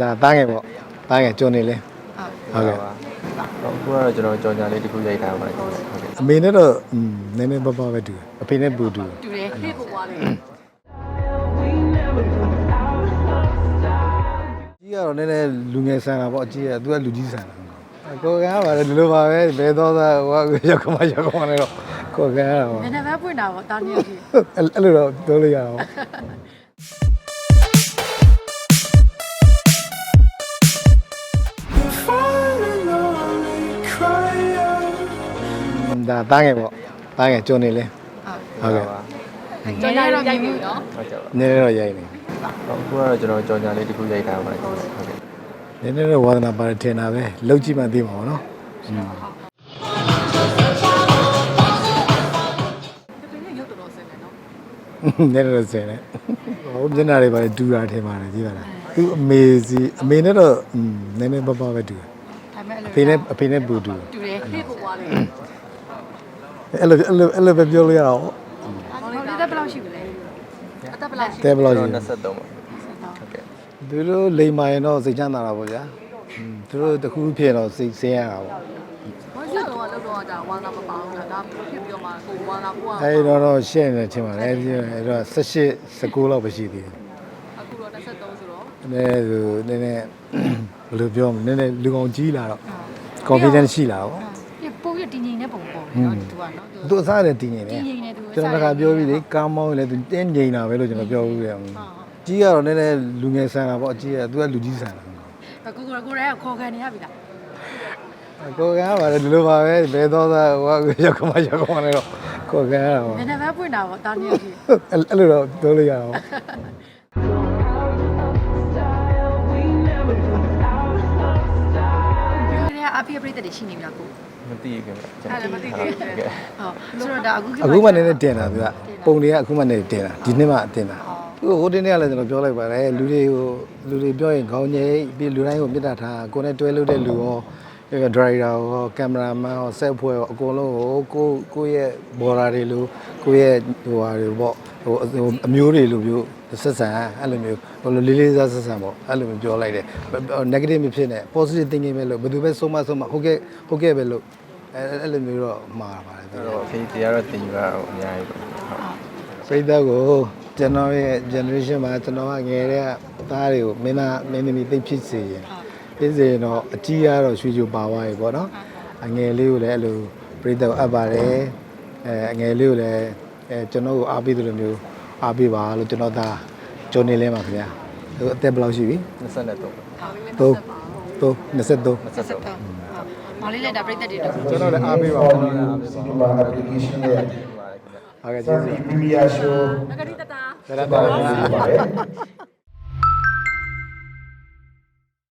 ဒါတားငယ်ပေါ့တားငယ်ကျွန်းနေလဲဟုတ်ဟုတ်ကဲ့အခုကတော့ကျွန်တော်ကြော်ညာလေးတစ်ခုရိုက်ထားပါတယ်ဟုတ်ကဲ့အမေနဲ့တော့อืมနည်းနည်းပါးပါးပဲတူတယ်အဖေနဲ့ပူတူတယ်တူတယ်ခေကိုပွားလေကြီးကတော့နည်းနည်းလူငယ်ဆန်တာပေါ့အကြီးကသူကလူကြီးဆန်တာကိုကန်းပါတယ်ဒီလိုပါပဲဘယ်တော့သာဟိုရောက်ကမရောက်ကမနဲ့တော့ကိုကန်းရတာပေါ့နည်းနည်းပဲပွင့်တာပေါ့တားနေရပြီအဲ့အဲ့လိုတော့ပြောလို့ရအောင် ဒါတားငယ်ပေါ့တားငယ်ကျွန်းနေလဲဟုတ်ကဲ့ကျွန်တော်တော့ပြင်ပြီနော်ဟုတ်ကဲ့ပါနည်းနည်းတော့ရိုက်နေအခုကတော့ကျွန်တော်ကြော်ညာလေးတစ်ခုရိုက်ထားပါတယ်ဟုတ်ကဲ့နည်းနည်းတော့ဝါသနာပါတယ်ထင်တာပဲလောက်ကြည့်မှသိမှာပေါ့နော်ဒီပြင်ရုပ်တော်တော်ဆင်းတယ်နော်နည်းနည်းတော့ဆယ်နေဟိုမျက်နှာတွေပါတူတာထင်ပါတယ်ကြည့်ပါလားသူအမေစီအမေနဲ့တော့อืมနည်းနည်းပါးပါးပဲတူတယ်ဒါပေမဲ့အဖေနဲ့အဖေနဲ့ပူတူတယ်တူတယ်ခေကိုပွားလေ အဲ့လိုအဲ့လိုအဲ့လိုပဲပြောလို့ရအောင်ဟောလေးတက်ဘယ်လောက်ရှိပြီလဲအသက်ဘယ်လောက်ရှိတဲဘလော့ကျွန်ကြီးတော်23ပါဟုတ်ကဲ့သူတို့လိမ်မာရင်တော့စိတ်ချမ်းသာတာပေါ့ဗျာอืมသူတို့တခုဖြစ်တော့စိတ်ဆင်းရတာပေါ့ဝမ်းစားတော့လောက်တော့ကြာဝမ်းသာမပါဘူးလားဒါဖြစ်ပြီးတော့မှကိုဝမ်းသာပို့အောင်အဲ့တော့တော့ရှင်းနေတယ်ထင်ပါတယ်အဲ့ဒီအဲ့တော့18 19လောက်ပဲရှိသေးတယ်အခုတော့23ဆိုတော့နည်းနည်းသူနည်းနည်းဘယ်လိုပြောမလဲနည်းနည်းလူကောင်ကြီးလာတော့ confidence ရှိလာပေါ့ပြပို့ရ တင်ငိမ့်တဲ့ပုံပေါ့နော်သူကနော်သူအစားနဲ့တည်နေတယ်တင်ငိမ့်နေသူကျွန်တော်ကပြောပြီးလေကားမောင်းရင်လည်းသူတင်းငိန်တာပဲလို့ကျွန်တော်ပြောပြီးတယ်ကြီးကတော့နည်းနည်းလူငယ်ဆန်တာပေါ့အကြီးကသူကလူကြီးဆန်တာကိုကိုကိုရဲခေါ်ခံနေရပြီလားကိုကန်းပါတယ်ဒီလိုပါပဲဘယ်တော့သာဟိုရောက်ကမရောက်ကမနဲ့တော့ကိုကန်းရတာပေါ့နည်းနည်းပဲပွင့်တာပေါ့တားနေရပြီအဲ့အဲ့လိုတော့ပြောလို့ရအောင် ဒီကအဖေပြိတ္တတွေရှိနေပြီလားကို မသိခင်ဗျကျွန်အဲ့တော်လည်းမသိသေးဘူးဟုတ်ကဲ့ဟုတ်ဆိုတော့ဒါအခုအခုမှနည်းနည်းတင်တာသူကပုံတွေကအခုမှနည်းတင်တာဒီနေ့မှတင်တာသူဟိုတင်းနေ့ကလည်းကျွန်တော်ပြောလိုက်ပါတယ်လူတွေကိုလူတွေပြောရင်ခေါင်းငိတ်ပြီးလူတိုင်းကိုမြစ်တာထားကိုနဲ့တွဲလို့တဲ့လူရောအဲ ဒရိုက်တာရောကင်မရာမန်ရောဆက်ဖွဲ့ရောအကုန်လုံးကိုကိုကိုရဲ့ဘော်ဒါတွေလိုကိုရဲ့ဟိုဟာတွေပေါ့ဟိုအမျိုးတွေလိုမျိုးဆက်ဆံအဲ့လိုမျိုးဟိုလိုလေးလေးစားဆက်ဆံပေါ့အဲ့လိုမျိုးပြောလိုက်တယ် negative မဖြစ်နဲ့ positive thinking ပဲလို့ဘယ်သူပဲဆုံးမဆုံးမဟုတ်ကဲ့ဟုတ်ကဲ့ပဲလို့အဲအဲ့လိုမျိုးတော့မှားပါတယ်သူအဲ့တို့တော့ဖေးတရားတော့တင်ယူရအောင်အများကြီးပါဟုတ်ပရိသတ်ကိုကျွန်တော်ရဲ့ generation မှာကျွန်တော်ကငယ်တဲ့သားတွေကိုမင်းသားမင်းသမီးသိပ်ဖြစ်စေရင် ဖြစ်စေရင်တော့အကြီးကတော့ရွှေချိုပါသွားပြီပေါ့နော်အငယ်လေးကိုလည်းအဲ့လိုပရိသတ်ကိုအပ်ပါတယ်အဲအငယ်လေးကိုလည်းအဲကျွန်တော်ကိုအားပေးတယ်လို့မျိုးအားပေးပါလို့ကျွန်တော်သားကြုံနေလဲပါခင်ဗျာသူအသက်ဘယ်လောက်ရှိပြီ23 3 3 23 23မောင်လေးလည်းဒါပြိတ္တတွေတော့ ကျွန်တော်လည်းအားပေးပါဦးကျွန်တော်လည်းအားပေးပါ Cinema application ရဲ့ဟုတ်ကဲ့ကျေးဇူး Premiere Show ငကတိတတာ ဒါတော့ပါတယ်